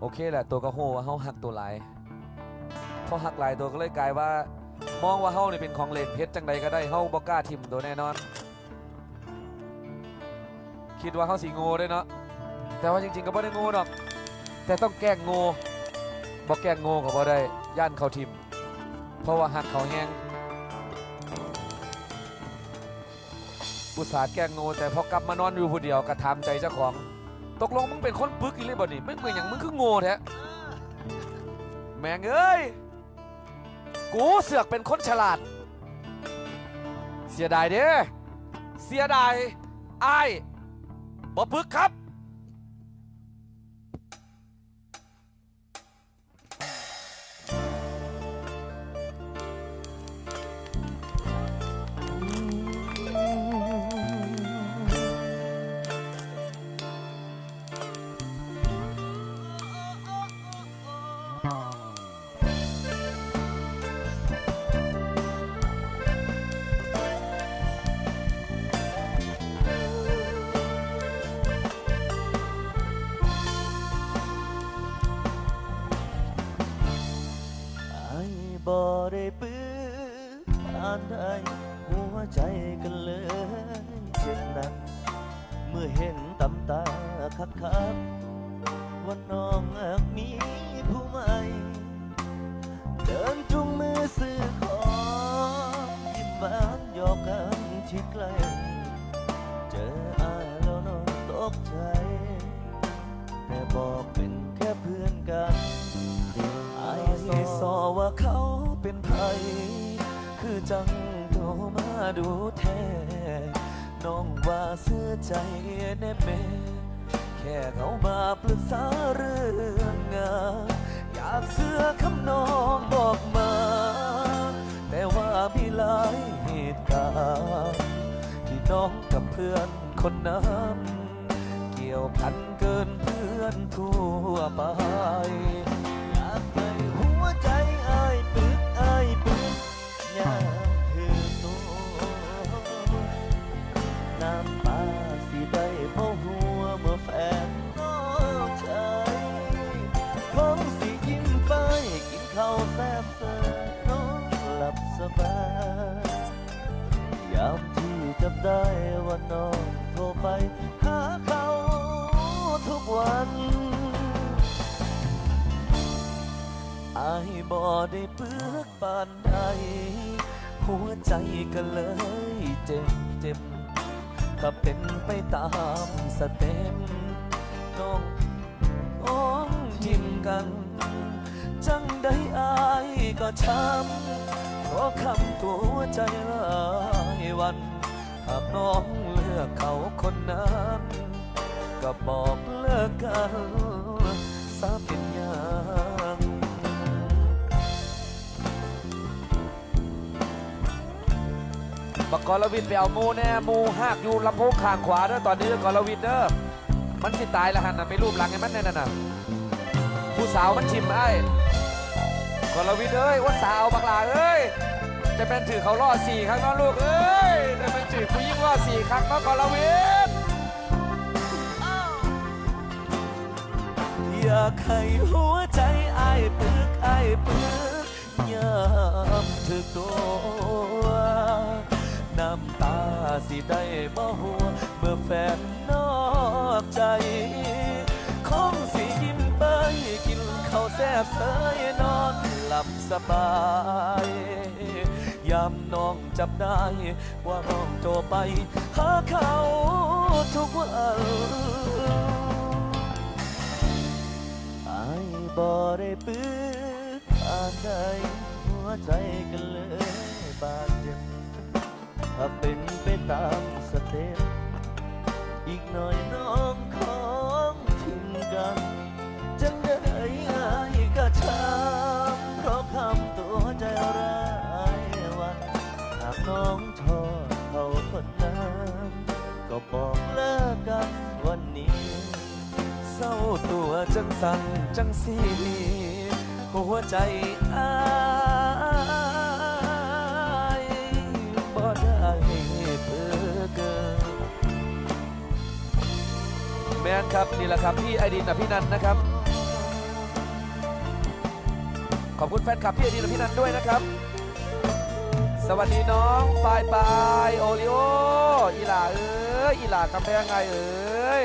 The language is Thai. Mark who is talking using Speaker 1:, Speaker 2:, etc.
Speaker 1: โอเคแหละตัวก็โหว่าเฮาหักตัวหลายพอหักหลายตัวก็เลยกลายว่า มองว่าเฮานี่เป็นของเล่นเฮ็ดจังใดก็ได้เฮาบ่กล้าทิมตัวแน่นอน คิดว่าเฮาสิโง่ด้วยเนาะแต่ว่าจริงๆก็บ่ได้โง่ดอก แต่ต้องแกล้งโง่บ่แกล้งโง่ก็บ่ได้ย่านเขาทิม เพราะว่าหักเขาแฮงอุตส่าห์แกล้งโง่แต่พอกลับมานอนอยู่ผู้เดียวก็ถามใจเจ้าของ ตกลงมึงเป็นคนปึกอีเลยบ่นี่ไม่เหมือนอย่างมึงคือโง่แท้แม่งเอ้ย กูเสือกเป็นคนฉลาด เสียดายเด้เสียดายไอ้ายบ่ปึกครับ
Speaker 2: บ่ได้ปื้อผ่านใดหัวใจกันเลยเช่นนั้น เมื่อเห็นตำตาคักคักๆว่าน้องอาจมีผู้ใหม่เดินจุงมือซื้อของยิ้มหวานหยอกกันชิดใกล้เจออายแล้วน้องตกใจ แต่บอกเป็น สอว่าเขาเป็นไผคือจังโทรมาดูแท้น้องว่าเสื้อใจแน่แม่แค่เขามาปรึกษาเรื่องงานอยากเสื้อคำน้องบอกมา แต่ว่ามีหลายเหตุการณ์ที่น้องกับเพื่อนคนนั้น เกี่ยวพันเกินเพื่อนทั่วไป ยยามที่จำได้ว่าน้องโทรไป หาเขาทุกวันอายบ่ได้เปลือกปานใด หัวใจก็เลยเจ็บเจ็บถ้าเป็นไปตามสเต็มน้องอ้อมทิมกัน จังได้อายก็ช้ำ คำตัวใจหลายวัน หากน้องเลือกเขาคนนั้นก็บอกเลิกกันซาเป็นอย่าง
Speaker 1: บกรวิทย์ไปเอาหมูแน่หมูหักอยู่ลำโพงข้างขวาเด้อตอนนี้กรวิทย์เด้อมันสิตายล้วหันนะไปรูปหลังให้มันแน่นน่ะผู้สาวมันชิมไอ้กรวิทย์เอ้ยว่าสาวบักลาเอ้ย จะเป็นถือเขาล่อสี่ครั้งน้องลูกเอ้ยจะเป็นถือผู้ยิ่งล่อสี่ครั้งน้องกรวิทย์
Speaker 2: อยากให้หัวใจไอายปึกไอายปึกยามถึกตัวน้ำตาสิได้บ่หัวเมื่อแฟนนอกใจ คงสิยิ้มไปกินข้าวแซ่บเสยนอนหลับสบาย ยามน้องจับได้ ว่าน้องโทรไป หาเขาทุกวันอายบ่ได้ปื้อผ่านใดหัวใจกันเลยบาดเจ็บถ้าเป็นไปตามสเต็ปอีกหน่อย็บอกเลิกกันวันนี้ เศร้าตัวจังสั่นจังสีหัวใจอายบ่ได้เพื่อเกิน
Speaker 1: แมนครับนี่แหละครับพี่ไอดินอภินันนะครับ ขอบคุณแฟนคลับพี่อดีตและพี่นันด้วยนะครับ สวัสดีน้องปายปายโอริโออีหล่าเอ้ยอีหล่ากำแพงไงเอ้ย